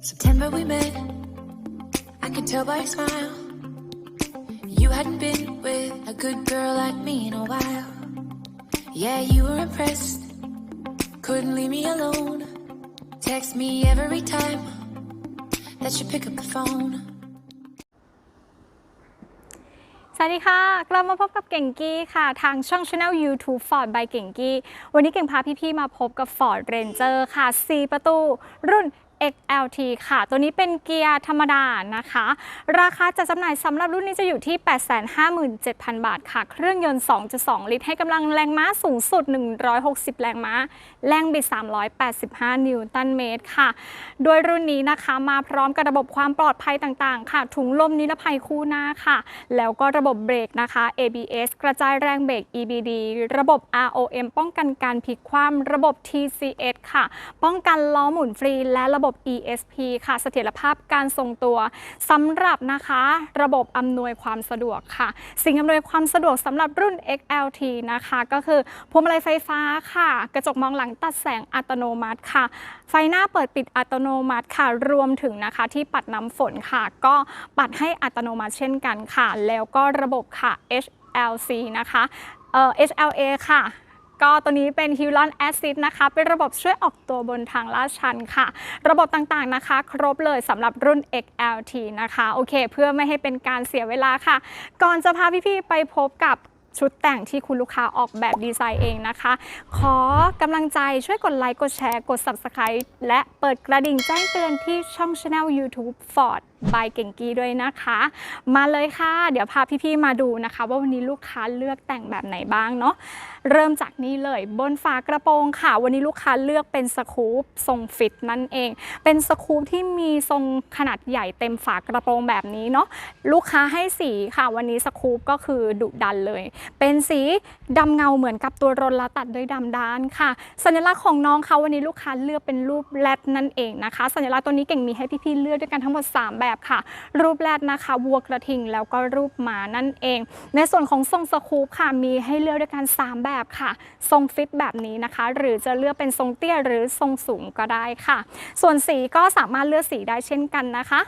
September we met. I could tell by your smile. You hadn't been with a good girl like me in a while. Yeah, you were impressed. Couldn't leave me alone. Text me every time that you pick up the phone. สวัสดีค่ะ กลับมาพบกับเก่งกี้ค่ะ ทางช่อง Channel YouTube Ford by เก่งกี้ วันนี้เก่งพาพี่ ๆ มาพบกับ Ford Ranger ค่ะ 4 ประตูรุ่น XLT ค่ะ ตัวนี้เป็นเกียร์ธรรมดานะคะ ราคาจัดจำหน่ายสำหรับรุ่นนี้จะอยู่ที่ 857,000 บาทค่ะ เครื่องยนต์ 2.2 ลิตร ให้กำลังแรงม้าสูงสุด 160 แรงม้า แรงบิด 385 นิวตันเมตรค่ะ โดยรุ่นนี้นะคะมาพร้อมกับระบบความปลอดภัยต่างๆ ค่ะ ถุงลมนิรภัยคู่หน้าค่ะ แล้วก็ระบบเบรกนะคะ ABS กระจายแรงเบรก EBD ระบบ ROM ป้องกันการพลิกคว่ำระบบ TCS ค่ะ ป้องกันล้อหมุนฟรีและระบบ ESP ค่ะเสถียรภาพการทรงตัวสำหรับนะคะ ระบบอำนวยความสะดวกค่ะ สิ่งอำนวยความสะดวกสำหรับรุ่น XLT นะคะ ก็คือพวงมาลัยไฟฟ้าค่ะ กระจกมองหลังตัดแสงอัตโนมัติค่ะ ไฟหน้าเปิดปิดอัตโนมัติค่ะ รวมถึงนะคะที่ปัดน้ำฝนค่ะ ก็ปัดให้อัตโนมัติเช่นกันค่ะ แล้วก็ระบบค่ะ HLC นะคะเอ่อ HLA ค่ะ ก็ตัวนี้เป็น h u l o n Assist นะคะ เป็นระบบช่วยออกตัวบนทางลาดชันค่ะ ระบบต่างๆนะคะ ครบเลยสำหรับรุ่น XLT นะคะ โอเค เพื่อไม่ให้เป็นการเสียเวลาค่ะ ก่อนจะพาพี่ๆไปพบกับชุดแต่งที่คุณลูกค้าออกแบบดีไซน์เองนะคะ ขอกำลังใจช่วยกดไลค์ กดแชร์ กด Subscribe และเปิดกระดิ่งแจ้งเตือนที่ช่อง Channel YouTube Ford by เก่งกี้ด้วยนะคะ มาเลยค่ะ เดี๋ยวพาพี่ๆมาดูนะคะ ว่าวันนี้ลูกค้าเลือกแต่งแบบไหนบ้างเนาะเริ่มจากนี้เลยบนฝากระโปรงค่ะ วันนี้ลูกค้าเลือกเป็นสคูปทรงฟิตนั่นเอง เป็นสคูปที่มีทรงขนาดใหญ่เต็มฝากระโปรงแบบนี้เนาะลูกค้าให้สีค่ะ วันนี้สคูปก็คือดุดันเลย เป็นสีดำเงาเหมือนกับตัวรถและตัดด้วยดำด้านค่ะ สัญลักษณ์ของน้องเขาวันนี้ลูกค้าเลือกเป็นรูปแรดนั่นเองนะคะ สัญลักษณ์ตัวนี้เก่งมีให้พี่ๆเลือกด้วยกันทั้งหมด 3 แบบค่ะ รูปแรดนะคะวัวกระทิงแล้วก็รูปหมานั่นเอง ในส่วนของทรงสคูปค่ะมีให้เลือกด้วยกัน 3 แบบค่ะ ทรงฟิตแบบนี้นะคะ หรือจะเลือกเป็นทรงเตี้ยหรือทรงสูงก็ได้ค่ะ ส่วนสีก็สามารถเลือกสีได้เช่นกันนะคะ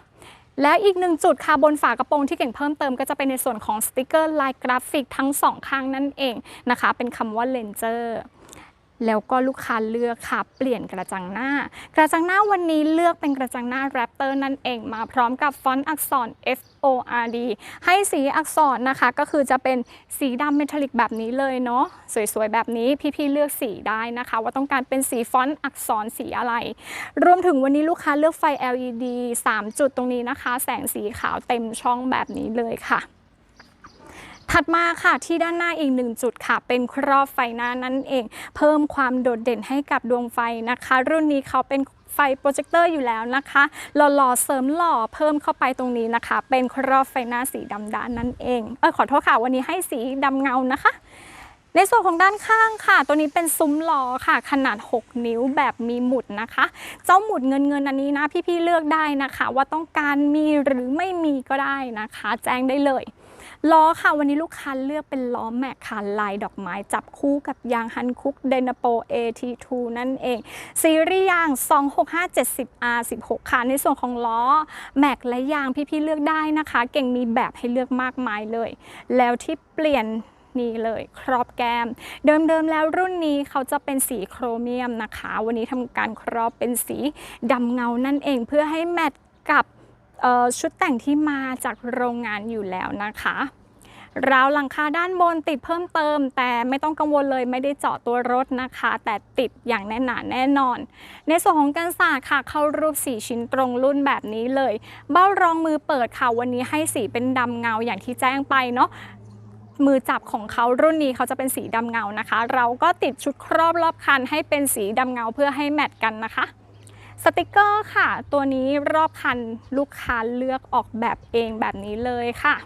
และอีกหนึ่งจุดค่ะบนฝากระโปรงที่เก่งเพิ่มเติมก็จะเป็นในส่วนของสติกเกอร์ลายกราฟิกทั้งสองข้างนั่นเองนะคะ เป็นคำว่าเลนเจอร์ แล้วก็ลูกค้าเลือกค่ะ เปลี่ยนกระจังหน้า กระจังหน้าวันนี้เลือกเป็นกระจังหน้าแรปเตอร์นั่นเองมาพร้อมกับฟอนต์อักษร F O R D ให้สีอักษรนะคะก็คือจะเป็นสีดำเมทัลลิกแบบนี้เลยเนาะสวยๆ แบบนี้พี่ๆเลือกสีได้นะคะ ว่าต้องการเป็นสีฟอนต์อักษรสีอะไร รวมถึงวันนี้ลูกค้าเลือกไฟ LED 3 จุดตรงนี้นะคะ แสงสีขาวเต็มช่องแบบนี้เลยค่ะ ถัดมาค่ะที่ด้านหน้าอีกหนึ่งจุดค่ะ เป็นครอบไฟหน้านั่นเอง เพิ่มความโดดเด่นให้กับดวงไฟนะคะ รุ่นนี้เขาเป็นไฟโปรเจคเตอร์อยู่แล้วนะคะหล่อๆเสริมหล่อเพิ่มเข้าไปตรงนี้นะคะ เป็นครอบไฟหน้าสีดำด้านนั่นเองเออขอโทษค่ะ วันนี้ให้สีดำเงานะคะในส่วนของด้านข้างค่ะ ตัวนี้เป็นซุ้มล้อค่ะ ขนาด 6 นิ้วแบบมีหมุดนะคะ เจ้าหมุดเงินเงินอันนี้นะ พี่ๆเลือกได้นะคะ ว่าต้องการมีหรือไม่มีก็ได้นะคะ แจ้งได้เลย ล้อค่ะวันนี้ลูกค้าเลือกเป็นล้อแม็กค่ะลายดอกไม้จับคู่กับยางฮันคุกเดนโป AT2 นั่นเอง ซีรีส์ยาง 26570R16 ค่ะ ในส่วนของล้อแม็กและยางพี่ๆเลือกได้นะคะ เก่งมีแบบให้เลือกมากมายเลย แล้วที่เปลี่ยนนี่เลยครอบแก้ม เดิมๆแล้วรุ่นนี้เขาจะเป็นสีโครเมียมนะคะ วันนี้ทำการครอบเป็นสีดำเงานั่นเองเพื่อให้แมทกับ ชุดแต่งที่มาจากโรงงานอยู่แล้วนะคะราวหลังคาด้านบนติดเพิ่มเติม แต่ไม่ต้องกังวลเลยไม่ได้เจาะตัวรถนะคะ แต่ติดอย่างแน่นหนาแน่นอน ในส่วนของกันศาสค่ะ เข้ารูปสีชิ้นตรงรุ่นแบบนี้เลย เบ้ารองมือเปิดค่ะ วันนี้ให้สีเป็นดำเงาอย่างที่แจ้งไปเนาะมือจับของเขารุ่นนี้เขาจะเป็นสีดำเงานะคะ เราก็ติดชุดครอบรอบคันให้เป็นสีดำเงาเพื่อให้แมทกันนะคะ สติกเกอร์ค่ะ ตัวนี้รอบคันลูกค้าเลือกออกแบบเองแบบนี้เลยค่ะ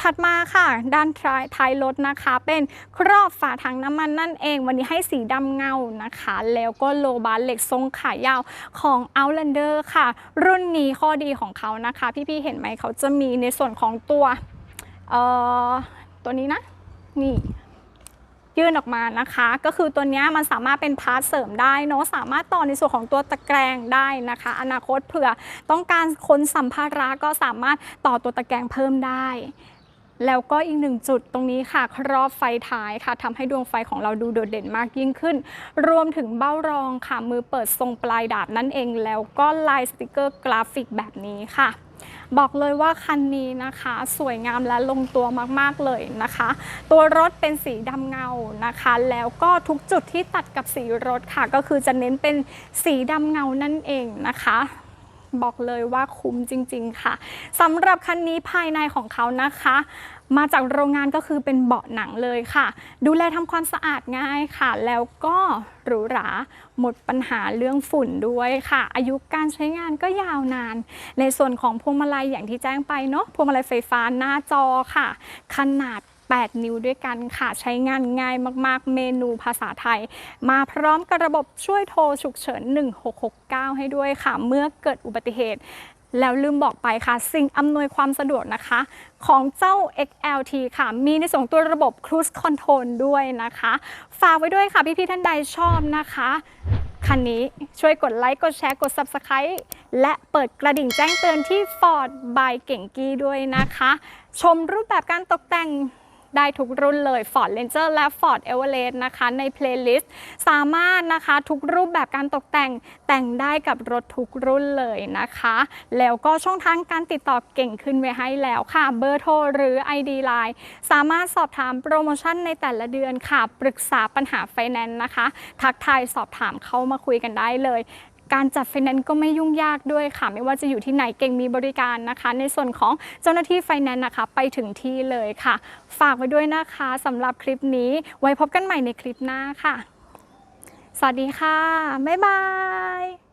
ถัดมาค่ะ ด้านท้ายท้ายรถนะคะ เป็นครอบฝาถังน้ำมันนั่นเอง วันนี้ให้สีดำเงานะคะ แล้วก็โลบาร์เหล็กทรงขายาวของ Outlander ค่ะ รุ่นนี้ข้อดีของเขานะคะ พี่ๆเห็นไหมเขาจะมีในส่วนของตัว เอ่อ ตัวนี้นะ นี่ ยื่นออกมานะคะ ก็คือตัวนี้มันสามารถเป็นพาร์ทเสริมได้เนอะสามารถต่อในส่วนของตัวตะแกรงได้นะคะ อนาคตเผื่อต้องการคนสัมภาระก็สามารถต่อตัวตะแกรงเพิ่มได้แล้วก็อีกหนึ่งจุดตรงนี้ค่ะครอบไฟท้ายค่ะทำให้ดวงไฟของเราดูโดดเด่นมากยิ่งขึ้น รวมถึงเบ้ารองค่ะมือเปิดทรงปลายดาบนั่นเอง แล้วก็ลายสติกเกอร์กราฟิกแบบนี้ค่ะ บอกเลยว่าคันนี้นะคะ สวยงามและลงตัวมากๆเลยนะคะ ตัวรถเป็นสีดำเงานะคะ แล้วก็ทุกจุดที่ตัดกับสีรถค่ะ ก็คือจะเน้นเป็นสีดำเงานั่นเองนะคะบอกเลยว่าคุ้มจริง ๆ ค่ะสำหรับคันนี้ภายในของเขานะคะมาจากโรงงานก็คือเป็นเบาะหนังเลยค่ะ ดูแลทำความสะอาดง่ายค่ะ แล้วก็หรูหราหมดปัญหาเรื่องฝุ่นด้วยค่ะ อายุการใช้งานก็ยาวนาน ในส่วนของพวงมาลัยอย่างที่แจ้งไปเนาะพวงมาลัยไฟฟ้าหน้าจอค่ะ ขนาด 8 นิ้วด้วยกันค่ะ ใช้งานง่ายมากๆ เมนูภาษาไทย มาพร้อมกับระบบช่วยโทรฉุกเฉิน 1669 ให้ด้วยค่ะ เมื่อเกิดอุบัติเหตุ แล้วลืมบอกไปค่ะ สิ่งอำนวยความสะดวกนะคะ ของเจ้า XLT ค่ะ มีในส่วนของตัวระบบ Cruise Control ด้วยนะคะ ฝากไว้ด้วยค่ะ พี่ๆท่านใดชอบนะคะ คันนี้ช่วยกดไลค์ กดแชร์ กด Subscribe และเปิดกระดิ่งแจ้งเตือนที่ Ford by เก่งกี้ด้วยนะคะ ชมรูปแบบการตกแต่ง ได้ทุกรุ่นเลย Ford Ranger และ Ford Everest นะคะใน playlist สามารถนะคะทุกรูปแบบการตกแต่งแต่งได้กับรถทุกรุ่นเลยนะคะ แล้วก็ช่องทางการติดต่อเก่งขึ้นไว้ให้แล้วค่ะ เบอร์โทรหรือ ID Line สามารถสอบถามโปรโมชั่นในแต่ละเดือนค่ะ ปรึกษาปัญหาไฟแนนซ์นะคะ ทักทายสอบถามเข้ามาคุยกันได้เลย การจัดไฟแนนซ์ก็ไม่ยุ่งยากด้วยค่ะ ไม่ว่าจะอยู่ที่ไหนเก่งมีบริการนะคะ ในส่วนของเจ้าหน้าที่ไฟแนนซ์นะคะ ไปถึงที่เลยค่ะ ฝากไว้ด้วยนะคะสำหรับคลิปนี้ ไว้พบกันใหม่ในคลิปหน้าค่ะ สวัสดีค่ะ บ๊ายบาย